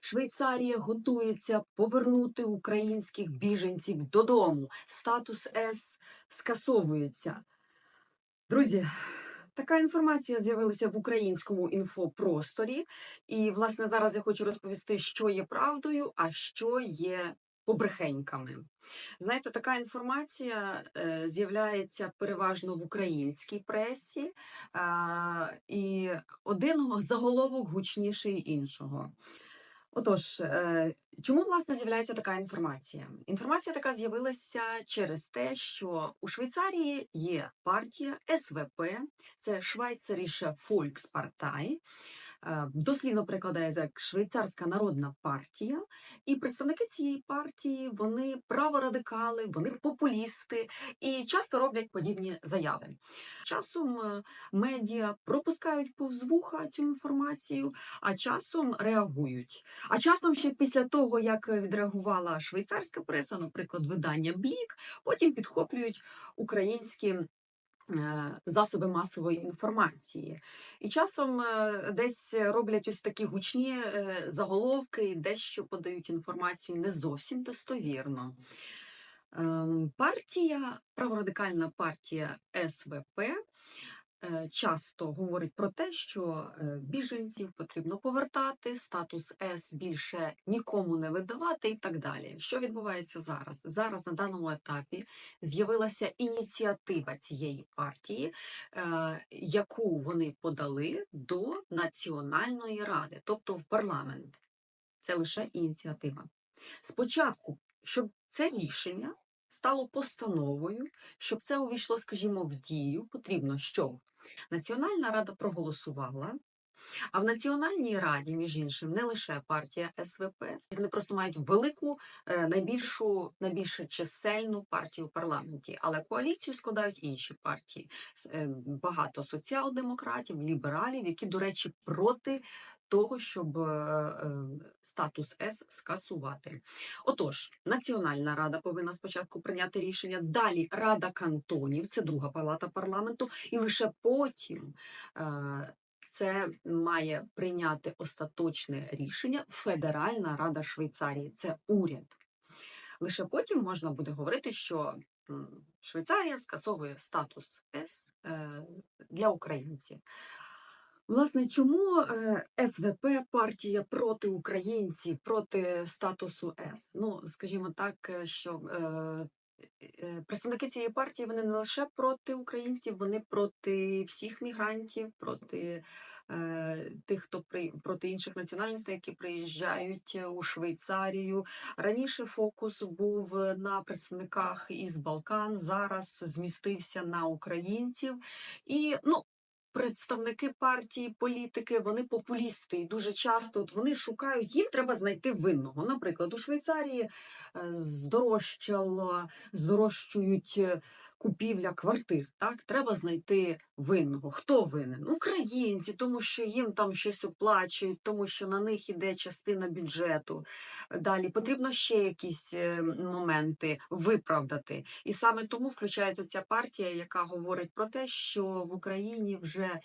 Швейцарія готується повернути українських біженців додому. Статус С скасовується. Друзі, така інформація з'явилася в українському інфопросторі. І, власне, зараз я хочу розповісти, що є правдою, а що є побрехеньками. Знаєте, така інформація е, з'являється переважно в українській пресі, а, і один заголовок гучніший іншого. Отож, е, чому власне з'являється така інформація? Інформація така з'явилася через те, що у Швейцарії є партія СВП, це Швейцаріша е, дослівно перекладається як Швейцарська народна партія, і представники цієї партії вони праворадикали, вони популісти і часто роблять подібні заяви. Часом е, медіа пропускають повз вуха цю інформацію, а часом реагують. А часом ще після того, як відреагувала швейцарська преса, наприклад, видання Блік, потім підхоплюють українські. Е, Засоби масової інформації, і часом е, десь роблять ось такі гучні е, заголовки, дещо подають інформацію не зовсім достовірно. Ем, Партія, праворадикальна партія СВП часто говорить про те, що е, біженців потрібно повертати, статус С більше нікому не видавати і так далі. Що відбувається зараз? Зараз на даному етапі з'явилася ініціатива цієї партії, е, яку вони подали до Національної ради, тобто в парламент. Це лише ініціатива. Спочатку, щоб це рішення стало постановою, щоб це увійшло, скажімо, в дію, потрібно, що Національна рада проголосувала. А в Національній раді, між іншим, не лише партія СВП, вони просто мають велику, е, найбільшу, найбільш чисельну партію в парламенті, але коаліцію складають інші партії. Е, Багато соціал-демократів, лібералів, які, до речі, проти того, щоб е, статус С скасувати. Отож, Національна рада повинна спочатку прийняти рішення. Далі Рада кантонів, це друга палата парламенту, і лише потім. Це має прийняти остаточне рішення Федеральна Рада Швейцарії, це уряд. Лише потім можна буде говорити, що Швейцарія скасовує статус С е, для українців. Власне, чому е, СВП партія проти українців, проти статусу С? Ну, скажімо так, е, що представники цієї партії вони не лише проти українців, вони проти всіх мігрантів, проти е, тих, хто при проти інших національностей, які приїжджають е, у Швейцарію. Раніше фокус був на представниках із Балкан, зараз змістився на українців. І ну. Представники партії, політики, вони популісти, і дуже часто от вони шукають, їм треба знайти винного. Наприклад, у Швейцарії е, здорожчало, здорожчують е, купівля квартир. Так, треба знайти винного. Хто винен? Українці, тому що їм там щось оплачують, тому що на них іде частина бюджету. Далі потрібно ще якісь е, моменти виправдати. І саме тому включається ця партія, яка говорить про те, що в Україні вже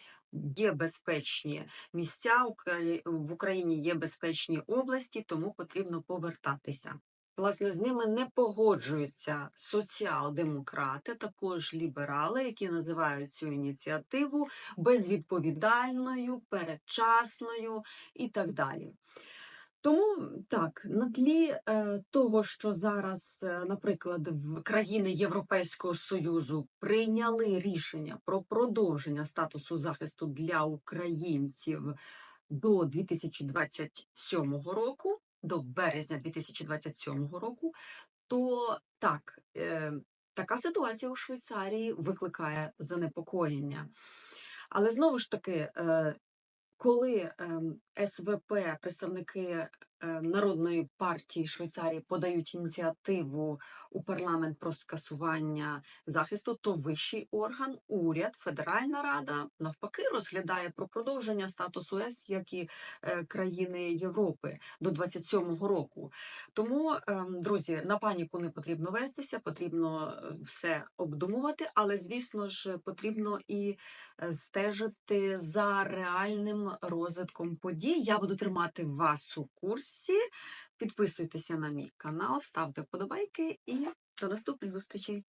є безпечні місця, в Україні є безпечні області, тому потрібно повертатися. Власне, з ними не погоджуються соціал-демократи, також ліберали, які називають цю ініціативу безвідповідальною, передчасною і так далі. Тому так, на тлі е, того, що зараз, е, наприклад, в країни Європейського Союзу прийняли рішення про продовження статусу захисту для українців до 2027 року, до березня 2027 року, то так, е, така ситуація у Швейцарії викликає занепокоєння. Але знову ж таки, е, коли ем, СВП, представники Народної партії Швейцарії подають ініціативу у парламент про скасування захисту, то вищий орган, уряд, Федеральна Рада навпаки розглядає про продовження статусу С, як і е, країни Європи до 27-го року. Тому, ем, друзі, на паніку не потрібно вестися, потрібно е, все обдумувати, але звісно ж потрібно і е, стежити за реальним розвитком подій. Я буду тримати вас у курсі. Підписуйтеся на мій канал, ставте вподобайки і до наступних зустрічей.